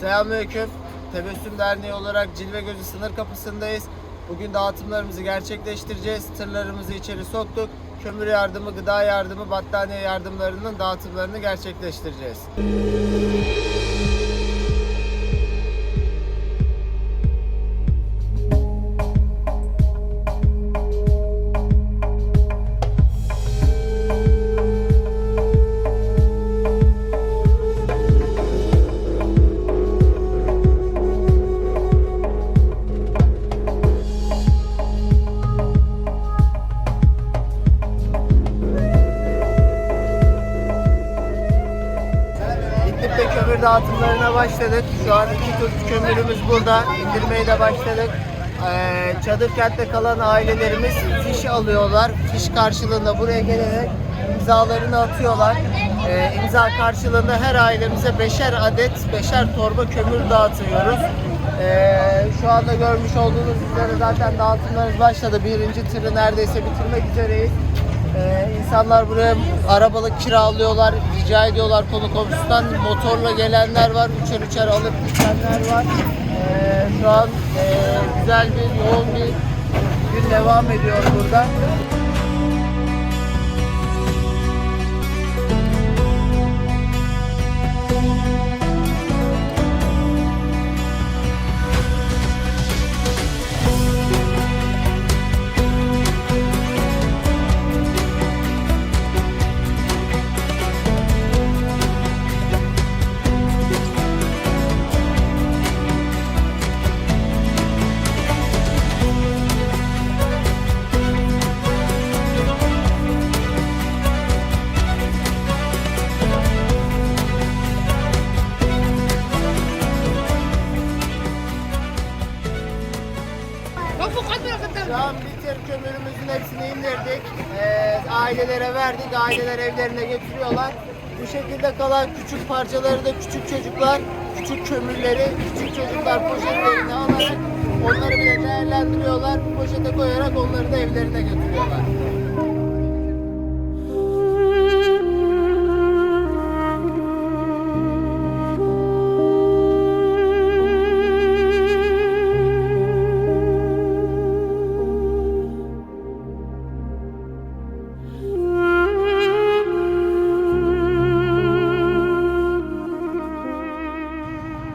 Selamünaleyküm. Tebessüm Derneği olarak Cilve Gözü sınır kapısındayız. Bugün dağıtımlarımızı gerçekleştireceğiz. Tırlarımızı içeri soktuk. Kömür yardımı, gıda yardımı, battaniye yardımlarının dağıtımlarını gerçekleştireceğiz. İdlib'de kömür dağıtımlarına başladık. Şu an iki tür kömürümüz burada. İndirmeye de başladık. Ee, çadır kentte kalan ailelerimiz fiş alıyorlar. Fiş karşılığında buraya gelerek imzalarını atıyorlar. Ee, imza karşılığında her ailemize beşer adet, beşer torba kömür dağıtıyoruz. Ee, şu anda görmüş olduğunuz üzere zaten dağıtımlarımız başladı. Birinci tırı neredeyse bitirmek üzereyiz. Ee, insanlar buraya arabalık kiralıyorlar, rica ediyorlar konu komşusundan. Motorla gelenler var, üçer üçer alıp gitenler var. Ee, şu an e, güzel bir, yoğun bir gün devam ediyor burada. Ailelere verdik. Aileler evlerine getiriyorlar. Bu şekilde kalan küçük parçaları da küçük çocuklar, küçük kömürleri, küçük çocuklar poşetlerine alarak onları bile değerlendiriyorlar. Poşete koyarak onları da evlerine götürüyorlar.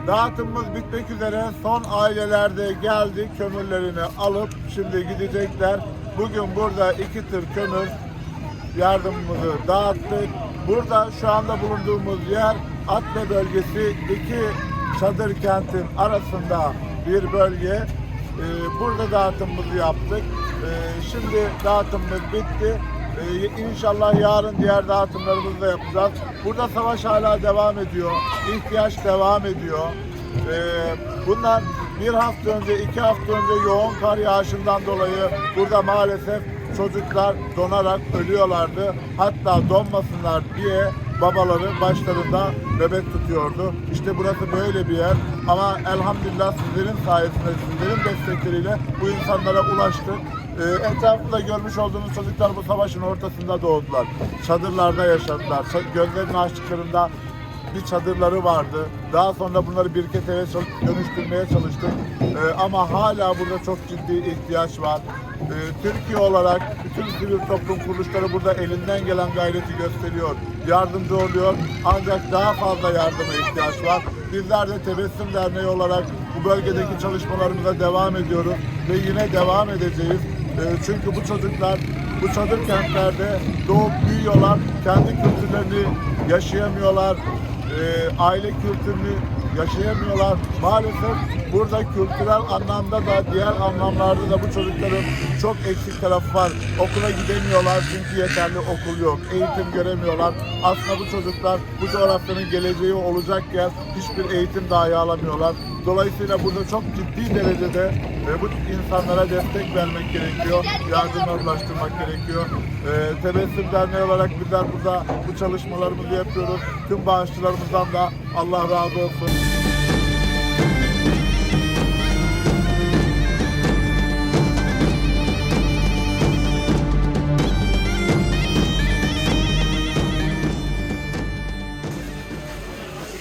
Dağıtımımız bitmek üzere. Son ailelerde geldi kömürlerini alıp şimdi gidecekler. Bugün burada iki tır kömür yardımımızı dağıttık. Burada şu anda bulunduğumuz yer Atme bölgesi iki çadır kentin arasında bir bölge. Ee, burada dağıtımımızı yaptık. Ee, şimdi dağıtımımız bitti. Ee, inşallah yarın diğer dağıtımlarımızı da yapacağız. Burada savaş hala devam ediyor. İhtiyaç devam ediyor. Ee, bunlar bir hafta önce, iki hafta önce yoğun kar yağışından dolayı burada maalesef çocuklar donarak ölüyorlardı. Hatta donmasınlar diye babaları başlarında bebek tutuyordu. İşte burası böyle bir yer. Ama elhamdülillah sizlerin sayesinde, sizlerin destekleriyle bu insanlara ulaştık. Ee, etrafında görmüş olduğunuz çocuklar bu savaşın ortasında doğdular. Çadırlarda yaşadılar. Gözlerini açtıklarında bir çadırları vardı. Daha sonra bunları bir eve dönüştürmeye çalıştık. Ee, ama hala burada çok ciddi ihtiyaç var. Ee, Türkiye olarak bütün sivil toplum kuruluşları burada elinden gelen gayreti gösteriyor. Yardımcı oluyor. Ancak daha fazla yardıma ihtiyaç var. Bizler de Tebessüm Derneği olarak bu bölgedeki çalışmalarımıza devam ediyoruz ve yine devam edeceğiz. Ee, çünkü bu çocuklar bu çadır kentlerde doğup büyüyorlar. Kendi kültürlerini yaşayamıyorlar. Ee, aile kültürünü yaşayamıyorlar. Maalesef burada kültürel anlamda da diğer anlamlarda da bu çocukların çok eksik tarafı var. Okula gidemiyorlar çünkü yeterli okul yok. Eğitim göremiyorlar. Aslında bu çocuklar bu coğrafyanın geleceği olacakken hiçbir eğitim dahi alamıyorlar. Dolayısıyla burada çok ciddi derecede e, bu insanlara destek vermek gerekiyor. Yardımlar ulaştırmak gerekiyor. E, Tebessüm Derneği olarak bizler burada bu çalışmalarımızı yapıyoruz. Tüm bağışçılarımızdan da Allah razı olsun.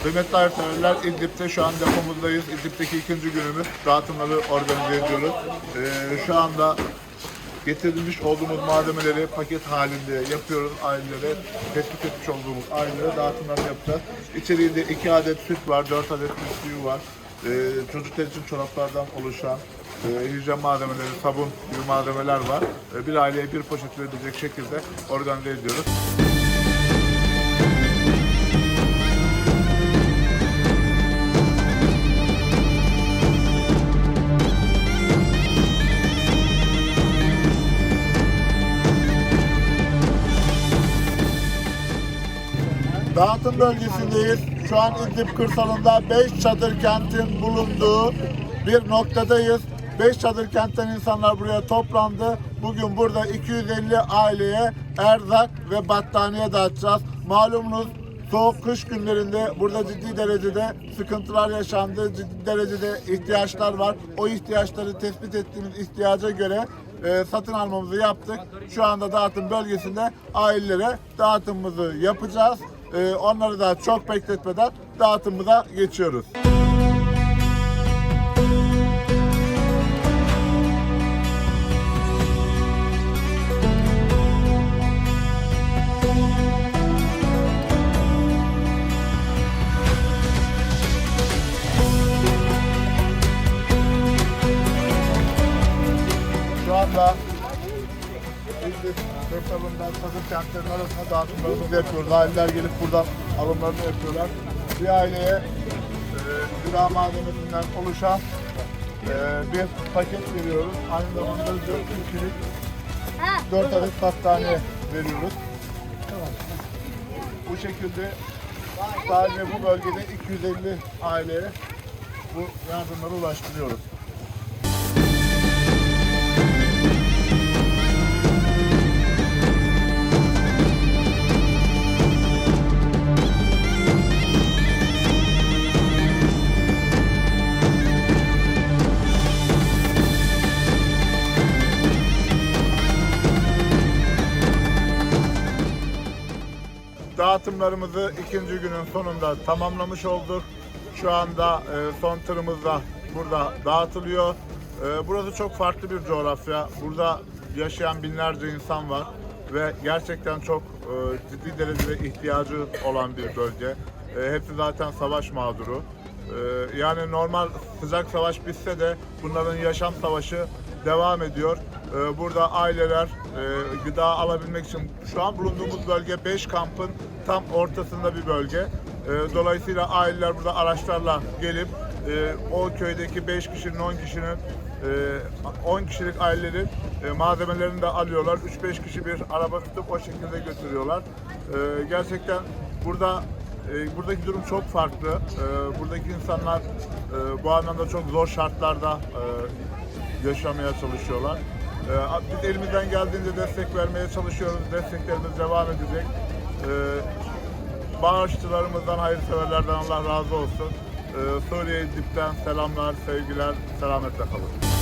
Kıymetli hayırseverler İdlib'de şu an depomuzdayız. İdlib'deki ikinci günümüz. Dağıtımları organize ediyoruz. Ee, şu anda getirmiş olduğumuz malzemeleri paket halinde yapıyoruz ailelere. Tespit etmiş olduğumuz ailelere dağıtımlarını yapacağız. İçeriğinde 2 adet süt var, 4 adet bisküvi var. Ee, çocuklar için çoraplardan oluşan e, hijyen malzemeleri, sabun gibi malzemeler var. Ee, bir aileye bir poşet verilecek şekilde organize ediyoruz. Dağıtım bölgesindeyiz. Şu an İdlib kırsalında 5 çadır kentin bulunduğu bir noktadayız. 5 çadır kentten insanlar buraya toplandı. Bugün burada 250 aileye erzak ve battaniye dağıtacağız. Malumunuz soğuk kış günlerinde burada ciddi derecede sıkıntılar yaşandı. Ciddi derecede ihtiyaçlar var. O ihtiyaçları tespit ettiğimiz ihtiyaca göre e, satın almamızı yaptık. Şu anda dağıtım bölgesinde ailelere dağıtımımızı yapacağız. E, onları da çok bekletmeden dağıtımımıza geçiyoruz. Sadır kentlerin arasında dağıtımlarımızı yapıyoruz. Aileler gelip buradan alımlarını yapıyorlar. Bir aileye e, gıda malzemesinden oluşan e, bir paket veriyoruz. Aynı zamanda 4 kişilik 4 adet battaniye veriyoruz. Bu şekilde sadece bu bölgede 250 aileye bu yardımları ulaştırıyoruz. Dağıtımlarımızı ikinci günün sonunda tamamlamış olduk. Şu anda e, son tırımız da burada dağıtılıyor. E, burası çok farklı bir coğrafya. Burada yaşayan binlerce insan var ve gerçekten çok e, ciddi derecede ihtiyacı olan bir bölge. Hepsi zaten savaş mağduru. Yani normal sıcak savaş bitse de bunların yaşam savaşı devam ediyor. Ee, Burada aileler e, gıda alabilmek için şu an bulunduğumuz bölge 5 kampın tam ortasında bir bölge. Ee, Dolayısıyla aileler burada araçlarla gelip e, o köydeki 5 kişinin 10 kişinin e, 10 kişilik ailelerin e, malzemelerini de alıyorlar. 3-5 kişi bir araba tutup o şekilde götürüyorlar. Ee, Gerçekten burada e, buradaki durum çok farklı. E, buradaki insanlar e, bu anlamda çok zor şartlarda e, yaşamaya çalışıyorlar. Ee, Biz elimizden geldiğince destek vermeye çalışıyoruz. Desteklerimiz devam edecek. Ee, Bağışçılarımızdan, hayırseverlerden Allah razı olsun. Ee, Suriye İdlib'den selamlar, sevgiler, selametle kalın.